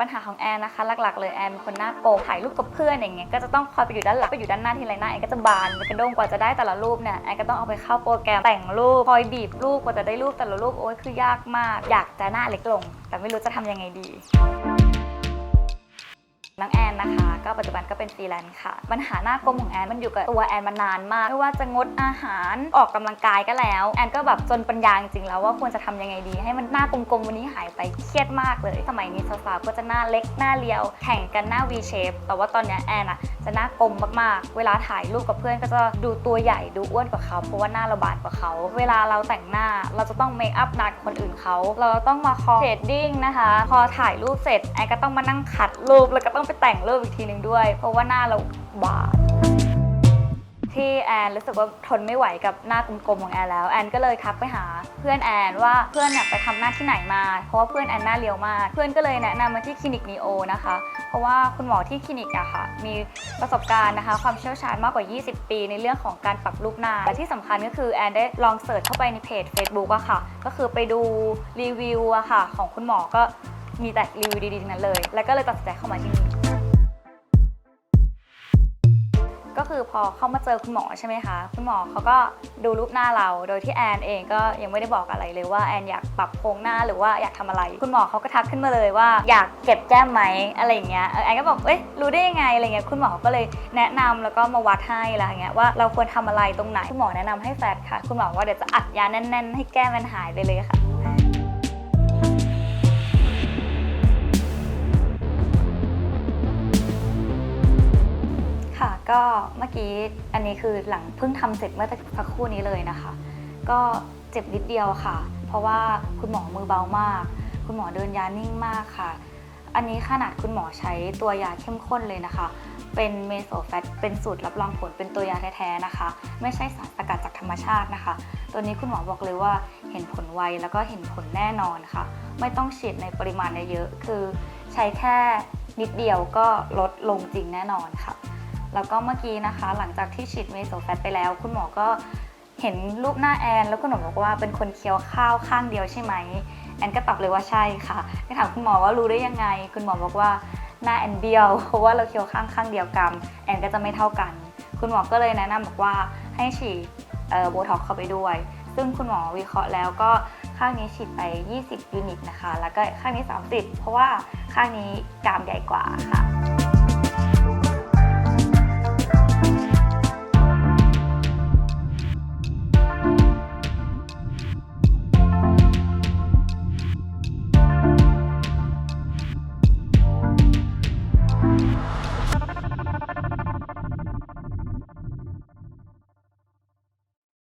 ปัญหาของแอนนะคะหลักๆเลยแอนเป็นคนหน้าโกงถ่ายรูปกับเพื่อนอย่างเงี้ยก็จะต้องคอยไปอยู่ด้านหลังไปอยู่ด้านหน้าทีไรหน้าแอนก็จะบานเป็นกระด้งกว่าจะได้แต่ละรูปเนี่ยแอนก็ต้องเอาไปเข้าโปรแกรมแต่งรูปคอยบีบรูปกว่าจะได้รูปแต่ละรูปโอ้ยคือยากมาก อยากจะหน้าเล็กลง แต่ไม่รู้จะทำยังไงดี น้องแอนนะคะ ก็ปัจจุบันก็เป็นฟรีแลนซ์ค่ะ ปัญหาหน้ากลมของแอนมันอยู่กับตัวแอนมานานมาก ไม่ว่าจะงดอาหารออกกำลังกายก็แล้ว แอนก็แบบจนปัญญาจริงแล้วว่าควรจะทำยังไงดี ให้มันหน้ากลมๆวันนี้หายไปเครียดมากเลย สมัยนี้สาวๆก็จะหน้าเล็กหน้าเรียว แข่งกันหน้า V shape แต่ว่าตอนนี้แอนอะจะหน้ากลมมากๆ เวลาถ่ายรูปกับเพื่อนก็จะดูตัวใหญ่ดูอ้วนกว่าเขา เพราะว่าหน้าเราบานกว่าเขา เวลาเราแต่งหน้าเราจะต้องเมคอัพหนักคนอื่นเขา เราต้องมาคอเชดดิ้งนะคะ พอถ่ายรูปเสร็จแอนก็ต้องมานั่งขัดรูปแล้วก็ต้องไปแต่งรูปอีกทีหนึ่งด้วย เพราะว่าหน้าเราบานที่แอนรู้สึกว่าทนไม่ไหวกับหน้ากลมๆของแอนแล้วแอนก็เลยทักไปหาเพื่อนแอนว่าเพื่อนเนี่ยไปทำหน้าที่ไหนมา เพราะว่าเพื่อนแอนหน้าเรียวมาก เพื่อนก็เลยแนะนำมาที่คลินิกนีโอนะคะ เพราะว่าคุณหมอที่คลินิกอะค่ะมีประสบการณ์นะคะ ความเชี่ยวชาญมากกว่า 20 ปี ในเรื่องของการปรับรูปหน้าและที่สำคัญก็คือแอนได้ลองเสิร์ชเข้าไปในเพจ Facebook อะค่ะ ก็คือไปดูรีวิวอะค่ะของคุณหมอก็มีแต่รีวิวดีๆทั้งนั้นเลย แล้วก็เลยตัดสินใจเข้ามาที่นี่ คือพอเข้ามาเจอคุณหมอใช่ไหมคะ คุณหมอเขาก็ดูรูปหน้าเรา โดยที่แอนเองก็ยังไม่ได้บอกอะไรเลยว่าแอนอยากปรับโครงหน้าหรือว่าอยากทำอะไร คุณหมอเขาก็ทักขึ้นมาเลยว่าอยากเก็บแก้มไหมอะไรอย่างเงี้ยแอนก็บอกเอ้ยรู้ได้ยังไงอะไรเงี้ยคุณหมอก็เลยแนะนำแล้วก็มาวัดให้อะไรเงี้ยว่าเราควรทำอะไรตรงไหนคุณหมอแนะนำให้แฟตค่ะ คุณหมอว่าเดี๋ยวจะอัดยาแน่น ๆ ให้แก้มมันหายไปเลยค่ะ ก็เมื่อกี้อันนี้คือหลังเพิ่งทำเสร็จเมื่อสักครู่นี้เลยนะคะ ก็เจ็บนิดเดียวค่ะ เพราะว่าคุณหมอมือเบามาก คุณหมอเดินยานิ่งมากค่ะ อันนี้ขนาดคุณหมอใช้ตัวยาเข้มข้นเลยนะคะ เป็นเมโซแฟตเป็นสูตรรับรองผลเป็นตัวยาแท้ๆนะคะ ไม่ใช่สารสกัดจากธรรมชาตินะคะ ตัวนี้คุณหมอบอกเลยว่าเห็นผลไวแล้วก็เห็นผลแน่นอนค่ะ ไม่ต้องฉีดในปริมาณเยอะๆคือ ใช้แค่นิดเดียวก็ลดลงจริงแน่นอนค่ะ แล้วก็เมื่อกี้นะคะ หลังจากที่ฉีดเมโซแฟตไปแล้ว คุณหมอก็เห็นรูปหน้าแอน แล้วคุณหมอบอกว่าเป็นคนเคี้ยวข้าวข้างเดียวใช่ไหมแอนก็ตอบเลยว่าใช่ค่ะไปถามคุณหมอว่ารู้ได้ยังไง คุณหมอบอกว่าหน้าแอนเบี้ยวเพราะว่าเราเคี้ยวข้างข้างเดียวกันแอนก็จะไม่เท่ากัน คุณหมอก็เลยแนะนำบอกว่าให้ฉีดโบท็อกเข้าไปด้วย ซึ่งคุณหมอวิเคราะห์แล้วก็ข้างนี้ฉีดไป 20 ยูนิตนะคะ แล้วก็ข้างนี้ 30 เพราะว่าข้างนี้กรามใหญ่กว่าค่ะ